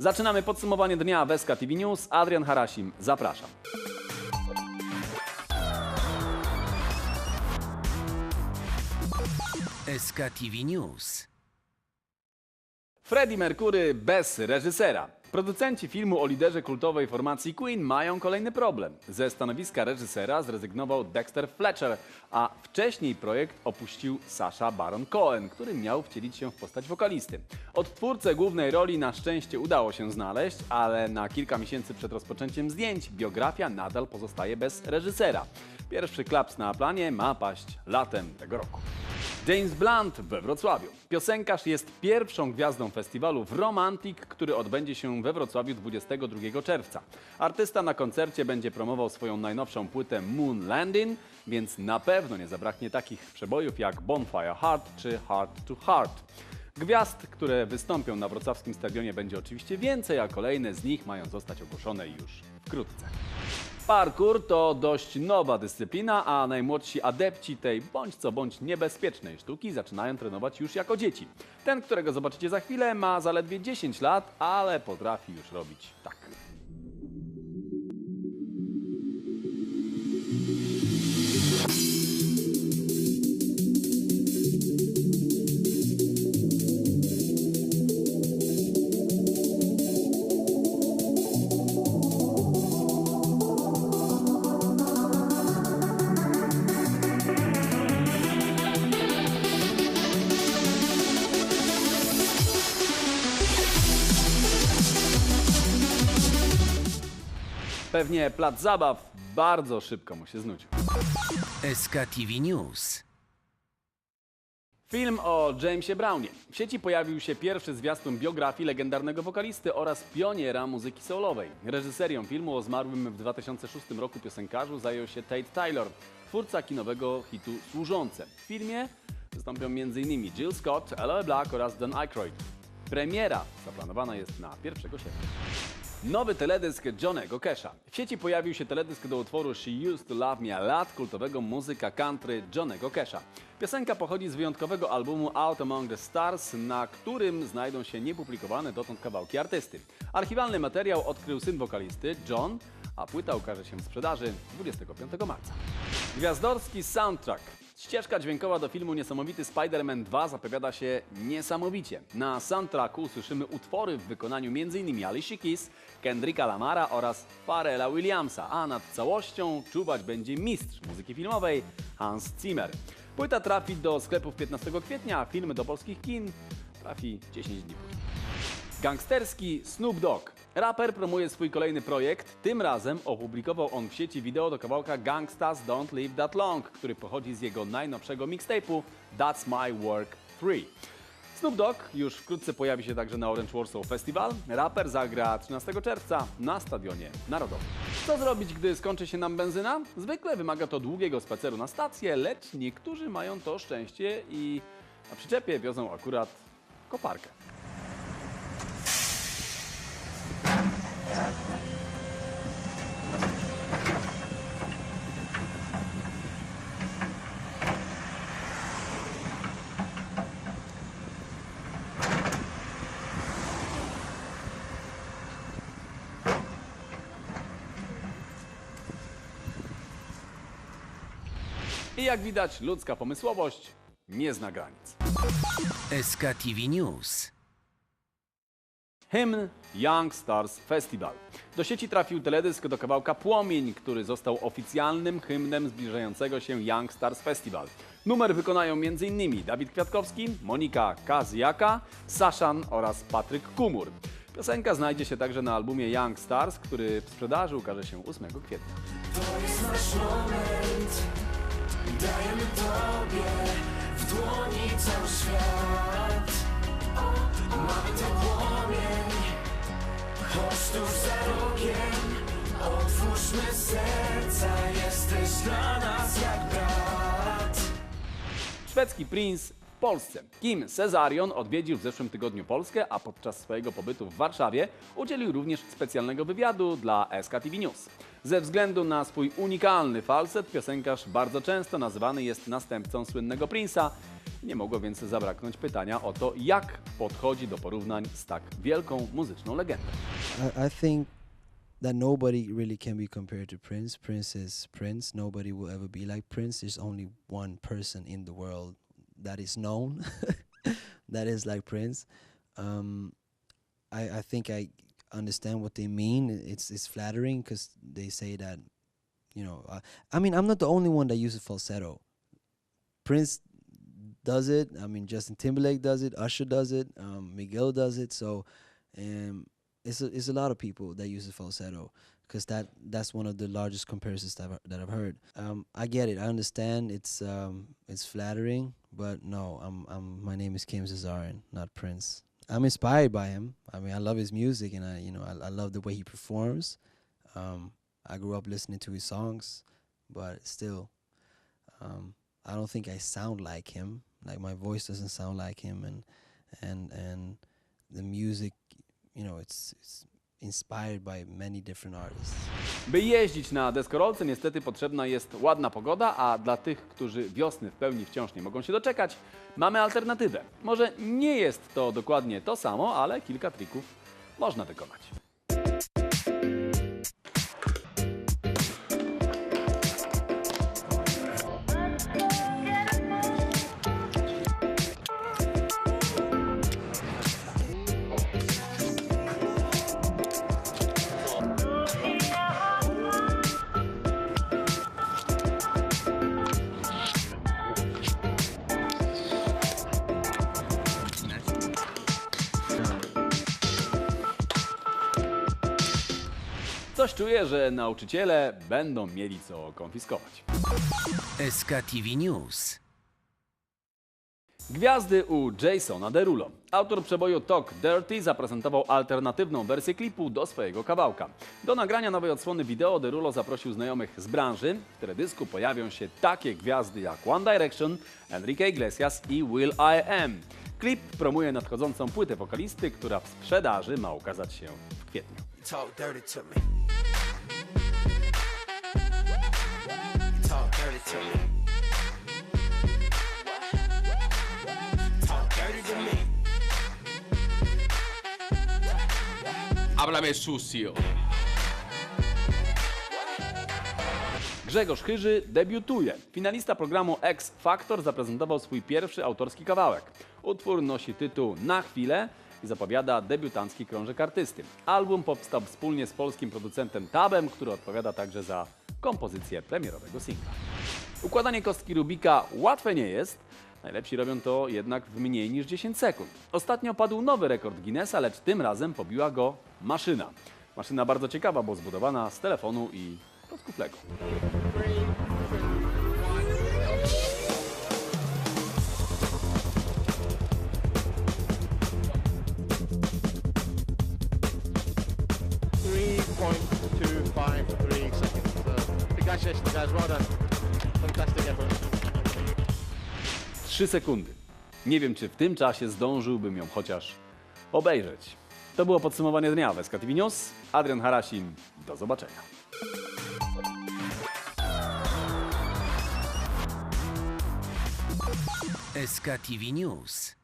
Zaczynamy podsumowanie dnia w SK TV News. Adrian Harasim, zapraszam. SKTV News. Freddie Mercury bez reżysera. Producenci filmu o liderze kultowej formacji Queen mają kolejny problem. Ze stanowiska reżysera zrezygnował Dexter Fletcher, a wcześniej projekt opuścił Sasha Baron Cohen, który miał wcielić się w postać wokalisty. Odtwórcę głównej roli na szczęście udało się znaleźć, ale na kilka miesięcy przed rozpoczęciem zdjęć biografia nadal pozostaje bez reżysera. Pierwszy klaps na planie ma paść latem tego roku. James Blunt we Wrocławiu. Piosenkarz jest pierwszą gwiazdą festiwalu w który odbędzie się we Wrocławiu 22 czerwca. Artysta na koncercie będzie promował swoją najnowszą płytę Moon Landing, więc na pewno nie zabraknie takich przebojów jak Bonfire Heart czy Heart to Heart. Gwiazd, które wystąpią na wrocławskim stadionie będzie oczywiście więcej, a kolejne z nich mają zostać ogłoszone już wkrótce. Parkour to dość nowa dyscyplina, a najmłodsi adepci tej bądź co bądź niebezpiecznej sztuki zaczynają trenować już jako dzieci. Ten, którego zobaczycie za chwilę, ma zaledwie 10 lat, ale potrafi już robić tak. Pewnie plac zabaw bardzo szybko mu się znudził. SKTV News. Film o Jamesie Brownie. W sieci pojawił się pierwszy zwiastun biografii legendarnego wokalisty oraz pioniera muzyki soulowej. Reżyserią filmu o zmarłym w 2006 roku piosenkarzu zajął się Tate Taylor, twórca kinowego hitu Służące. W filmie wystąpią m.in. Jill Scott, Eloy Black oraz Dan Aykroyd. Premiera zaplanowana jest na 1 sierpnia. Nowy teledysk Johnego Casha. W sieci pojawił się teledysk do utworu She Used to Love Me a Lot kultowego muzyka country Johnego Casha. Piosenka pochodzi z wyjątkowego albumu Out Among the Stars, na którym znajdą się niepublikowane dotąd kawałki artysty. Archiwalny materiał odkrył syn wokalisty, John, a płyta ukaże się w sprzedaży 25 marca. Gwiazdorski soundtrack. Ścieżka dźwiękowa do filmu Niesamowity Spider-Man 2 zapowiada się niesamowicie. Na soundtracku usłyszymy utwory w wykonaniu m.in. Alicia Keys, Kendricka Lamara oraz Pharrella Williamsa, a nad całością czuwać będzie mistrz muzyki filmowej Hans Zimmer. Płyta trafi do sklepów 15 kwietnia, a film do polskich kin trafi 10 dni później. Gangsterski Snoop Dogg. Raper promuje swój kolejny projekt. Tym razem opublikował on w sieci wideo do kawałka Gangstas Don't Live That Long, który pochodzi z jego najnowszego mixtape'u That's My Work 3. Snoop Dogg już wkrótce pojawi się także na Orange Warsaw Festival. Raper zagra 13 czerwca na Stadionie Narodowym. Co zrobić, gdy skończy się nam benzyna? Zwykle wymaga to długiego spaceru na stację, lecz niektórzy mają to szczęście i na przyczepie wiozą akurat koparkę. I jak widać, ludzka pomysłowość nie zna granic. SKTV News. Hymn Young Stars Festival. Do sieci trafił teledysk do kawałka Płomień, który został oficjalnym hymnem zbliżającego się Young Stars Festival. Numer wykonają m.in. Dawid Kwiatkowski, Monika Kazjaka, Saszan oraz Patryk Kumur. Piosenka znajdzie się także na albumie Young Stars, który w sprzedaży ukaże się 8 kwietnia. Tobie w dłoni cały świat Mamy ten płomień Chodź tuż za rogiem Otwórzmy serca Jesteś dla nas jak brat Szwedzki princ w Polsce. Kim Cezarion odwiedził w zeszłym tygodniu Polskę, a podczas swojego pobytu w Warszawie udzielił również specjalnego wywiadu dla SK TV News. Ze względu na swój unikalny falset, piosenkarz bardzo często nazywany jest następcą słynnego Prince'a. Nie mogło więc zabraknąć pytania o to, jak podchodzi do porównań z tak wielką muzyczną legendą. I, I think that nobody really can be compared to Prince. Prince is Prince. Nobody will ever be like Prince. There's only one person in the world that is known that is like Prince. Um, I, I think I understand what they mean. It's it's flattering because they say that, you know. Uh, I mean, I'm not the only one that uses falsetto. Prince does it. I mean, Justin Timberlake does it. Usher does it. Um, Miguel does it. So, um, it's a, it's a lot of people that use the falsetto because that that's one of the largest comparisons that I've, that I've heard. Um, I get it. I understand. It's um, it's flattering, but no. I'm I'm my name is Kim Cesarin, not Prince. I'm inspired by him. I mean, I love his music, and I you know I, I love the way he performs. Um, I grew up listening to his songs, but still, um, I don't think I sound like him. Like my voice doesn't sound like him, and and and the music, you know, it's it's inspired by many different artists. By jeździć na deskorolce niestety potrzebna jest ładna pogoda, a dla tych, którzy wiosny w pełni wciąż nie mogą się doczekać, mamy alternatywę. Może nie jest to dokładnie to samo, ale kilka trików można wykonać. Coś czuję, że nauczyciele będą mieli co konfiskować. SKTV News. Gwiazdy u Jasona Derulo. Autor przeboju Talk Dirty zaprezentował alternatywną wersję klipu do swojego kawałka. Do nagrania nowej odsłony wideo Derulo zaprosił znajomych z branży. W teledysku pojawią się takie gwiazdy jak One Direction, Enrique Iglesias i Will I Am. Klip promuje nadchodzącą płytę wokalisty, która w sprzedaży ma ukazać się w kwietniu. Talk dirty to me. Talk dirty to me. Talk dirty to me. Háblame sucio. Grzegorz Chyży debiutuje. Finalista programu X Factor zaprezentował swój pierwszy autorski kawałek. Utwór nosi tytuł Na chwilę i zapowiada debiutancki krążek artysty. Album powstał wspólnie z polskim producentem Tabem, który odpowiada także za kompozycję premierowego singla. Układanie kostki Rubika łatwe nie jest. Najlepsi robią to jednak w mniej niż 10 sekund. Ostatnio padł nowy rekord Guinnessa, lecz tym razem pobiła go maszyna. Maszyna bardzo ciekawa, bo zbudowana z telefonu i klocków Congratulations, guys. Well done. Fantastic effort. 3 sekundy. Nie wiem, czy w tym czasie zdążyłbym ją chociaż obejrzeć. To było podsumowanie dnia w SKTV News. Adrian Harasim. Do zobaczenia. SKTV News.